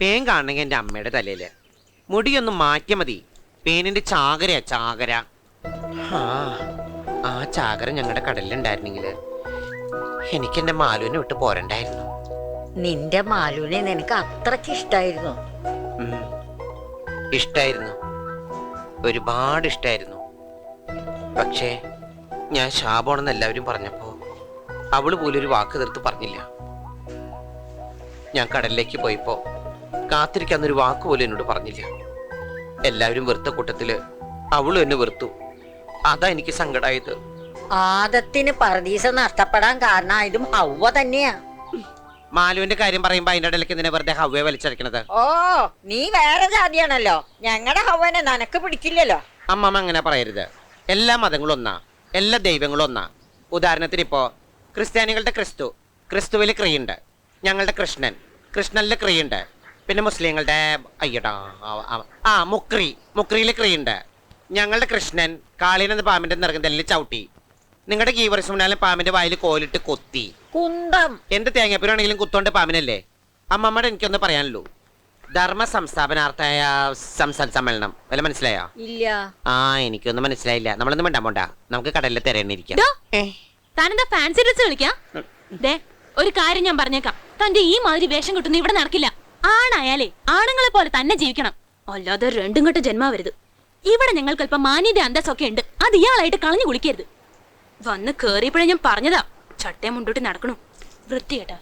പേൻ കാണണമെങ്കിൽ എന്റെ അമ്മയുടെ തലയിൽ മുടിയൊന്ന് മാറ്റിയാൽ മതി. പേനിന്റെ ചാകരയാ ചാകര. ആ ആ ചാകര ഞങ്ങളുടെ കടലിലുണ്ടായിരുന്നെങ്കിൽ എനിക്ക് എന്റെ മാലുവിനെ വിട്ട് പോരണ്ടായിരുന്നു. നിന്റെ മാലുവിനെ നിനക്ക് അത്രയ്ക്ക് ഇഷ്ടായിരുന്നു? ഇഷ്ടായിരുന്നു. ഒരുപാട് ഇഷ്ടായിരുന്നു. പക്ഷേ ഞാൻ ശാപമാണെന്ന് എല്ലാവരും പറഞ്ഞപ്പോ അവൾ പോലും ഒരു വാക്ക് തീർത്ത് പറഞ്ഞില്ല. ഞാൻ കടലിലേക്ക് പോയപ്പോ കാത്തിരിക്കാന്നൊരു വാക്ക് പോലും എന്നോട് പറഞ്ഞില്ല. എല്ലാവരും വെറുത്ത കൂട്ടത്തിൽ അവളും എന്നെ വെറുത്തു. അതാ എനിക്ക് സങ്കടായത്. ആദത്തിന് പർദീസ നഷ്ടപ്പെടാൻ കാരണമായതും ഹൗവ തന്നെയാ. മാലുവിന്റെ കാര്യം പറയുമ്പോ അതിന്റെ ഇടയിലേക്ക് നിന്നെ വെറുതെ ഹവ്വയെ വലിച്ചടക്കണത്. ഓ നീ വേറെ ജാതിയാണല്ലോ. ഞങ്ങളുടെ ഹൗവനെ നനക്ക് പിടിക്കില്ലല്ലോ. അമ്മമ്മ അങ്ങനെ പറയരുത്. എല്ലാ മതങ്ങളും ഒന്നാ. എല്ലാ ദൈവങ്ങളും ഒന്നാ. ഉദാഹരണത്തിന് ഇപ്പോ ക്രിസ്ത്യാനികളുടെ ക്രിസ്തു. ക്രിസ്തുവിൽ ക്രിയുണ്ട്. ഞങ്ങളുടെ കൃഷ്ണൻ. കൃഷ്ണനിലെ ക്രിയുണ്ട്. പിന്നെ മുസ്ലിങ്ങളുടെ അയ്യടാ ആ, മുക്രി മുക്രിയിലെ ക്രീയുണ്ട് ഞങ്ങളുടെ കൃഷ്ണൻ കാളീനെന്ന പാമ്പിന്റെ നിറകുന്നതിൽ ചവിട്ടി. നിങ്ങളുടെ ഗീവറിസുമനാലും പാമ്പിന്റെ വായിൽ കോലിട്ട് കൊത്തി. കുന്തം. എന്റെ തേങ്ങാപ്പൂരാണെങ്കിലും കുത്തോണ്ട് പാമ്പിനല്ലേ? അമ്മമ്മയുടെ എനിക്കൊന്ന് പറയാനുള്ളൂ. ധർമ്മ സംസ്ഥാപനാർത്ഥായ സംസ്ഥാന സമ്മേളനം. വല്ല മനസ്സിലായോ? ഇല്ല. ആ എനിക്കൊന്നും മനസ്സിലായില്ല. നമ്മളൊന്നും വേണ്ട പോണ്ട. നമുക്ക് കടലിൽ തിരയണിരിക്കാം താനെന്താ ഫാൻസി ഡ്രസ് കളിക്കാം? ഒരു കാര്യം ഞാൻ പറഞ്ഞേക്കാം. തന്റെ ഈ മാതിരി വേഷം കിട്ടുന്ന ഇവിടെ നടക്കില്ല. ആണായാലേ ആണുങ്ങളെ പോലെ തന്നെ ജീവിക്കണം. അല്ലാതെ രണ്ടും കെട്ട ജന്മാവരുത് ഇവിടെ ഞങ്ങൾക്ക് അല്പം മാന്യത അന്തസ്സൊക്കെ ഉണ്ട്. അത് ഇയാളായിട്ട് കളഞ്ഞു കുളിക്കരുത്. വന്ന് കേറിയപ്പോഴേ ഞാൻ പറഞ്ഞതാ. ചട്ടയം മുണ്ടോട്ട് നടക്കണു. വൃത്തികേട്ടാ.